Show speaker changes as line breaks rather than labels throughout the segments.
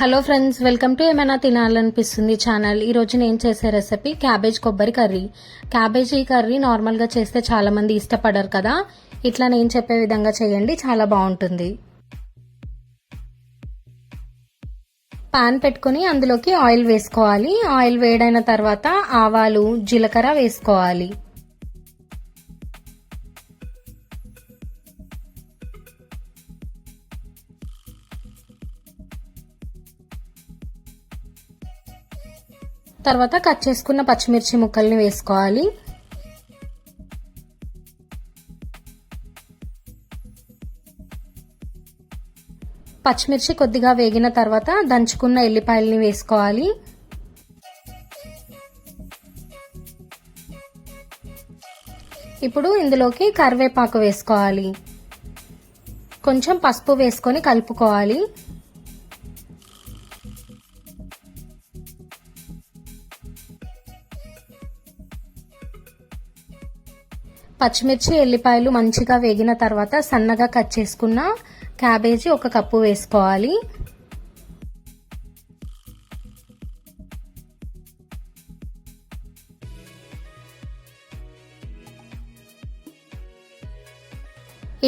Hello friends welcome to ఏమైనా తినాలనిపిస్తుంది channel ఈరోజు నేను చేసే రెసిపీ క్యాబేజ్ కొబ్బరి కర్రీ. క్యాబేజీ కర్రీ నార్మల్గా చేస్తే చాలామంది ఇష్టపడరు కదా. ఇట్లా నేను చెప్పే విధంగా చేయండి. చాలా బాగుంటుంది. పాన్ పెట్టుకుని అందులోకి ఆయిల్ వేసుకోవాలి. ఆయిల్ వేడైన తర్వాత ఆవాలు జీలకర్ర వేసుకోవాలి. తర్వాత కట్ చేసుకున్న పచ్చిమిర్చి ముక్కల్ని వేసుకోవాలి. పచ్చిమిర్చి కొద్దిగా వేగిన తర్వాత దంచుకున్న ఎల్లిపాయల్ని వేసుకోవాలి. ఇప్పుడు ఇందులోకి కరివేపాకు వేసుకోవాలి. కొంచెం పసుపు వేసుకొని కలుపుకోవాలి. పచ్చిమిర్చి ఎల్లిపాయలు మంచిగా వేగిన తర్వాత సన్నగా కట్ చేసుకున్న క్యాబేజీ ఒక కప్పు వేసుకోవాలి.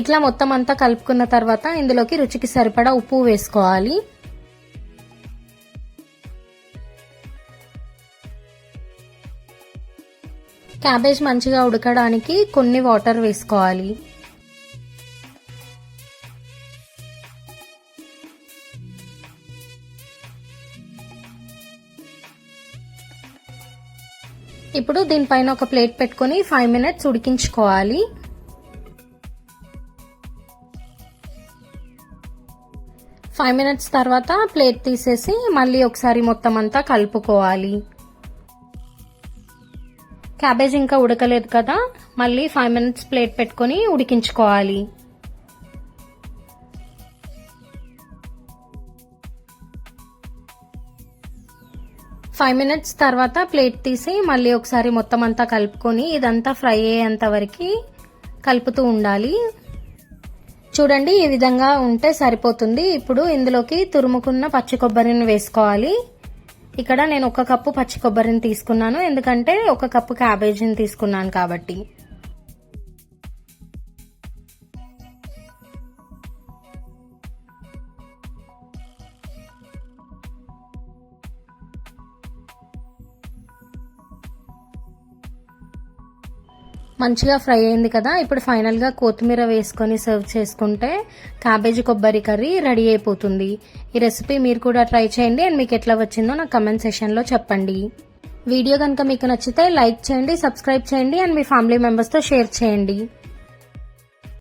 ఇట్లా మొత్తం అంతా కలుపుకున్న తర్వాత ఇందులోకి రుచికి సరిపడా ఉప్పు వేసుకోవాలి. క్యాబేజ్ మంచిగా ఉడకడానికి కొన్ని వాటర్ వేసుకోవాలి. ఇప్పుడు దీనిపైన ఒక ప్లేట్ పెట్టుకొని ఫైవ్ మినిట్స్ ఉడికించుకోవాలి. ఫైవ్ మినిట్స్ తర్వాత ప్లేట్ తీసేసి మళ్ళీ ఒకసారి మొత్తం అంతా కలుపుకోవాలి. క్యాబేజ్ ఇంకా ఉడకలేదు కదా మళ్ళీ ఫైవ్ మినిట్స్ ప్లేట్ పెట్టుకొని ఉడికించుకోవాలి. ఫైవ్ మినిట్స్ తర్వాత ప్లేట్ తీసి మళ్ళీ ఒకసారి మొత్తం అంతా కలుపుకొని ఇదంతా ఫ్రై అయ్యేంత వరకు కలుపుతూ ఉండాలి. చూడండి ఈ విధంగా ఉంటే సరిపోతుంది. ఇప్పుడు ఇందులోకి తురుముకున్న పచ్చి కొబ్బరిని వేసుకోవాలి. ఇక్కడ నేను ఒక కప్పు పచ్చి కొబ్బరిని తీసుకున్నాను. ఎందుకంటే ఒక కప్పు క్యాబేజీని తీసుకున్నాను కాబట్టి. మంచిగా ఫ్రై అయింది కదా. ఇప్పుడు ఫైనల్గా కొత్తిమీర వేసుకొని సర్వ్ చేసుకుంటే క్యాబేజీ కొబ్బరి కర్రీ రెడీ అయిపోతుంది. ఈ రెసిపీ మీరు కూడా ట్రై చేయండి అండ్ మీకు ఎట్లా వచ్చిందో నాకు కమెంట్ సెషన్లో చెప్పండి. వీడియో కనుక మీకు నచ్చితే లైక్ చేయండి సబ్స్క్రైబ్ చేయండి అండ్ మీ ఫ్యామిలీ మెంబర్స్తో షేర్ చేయండి.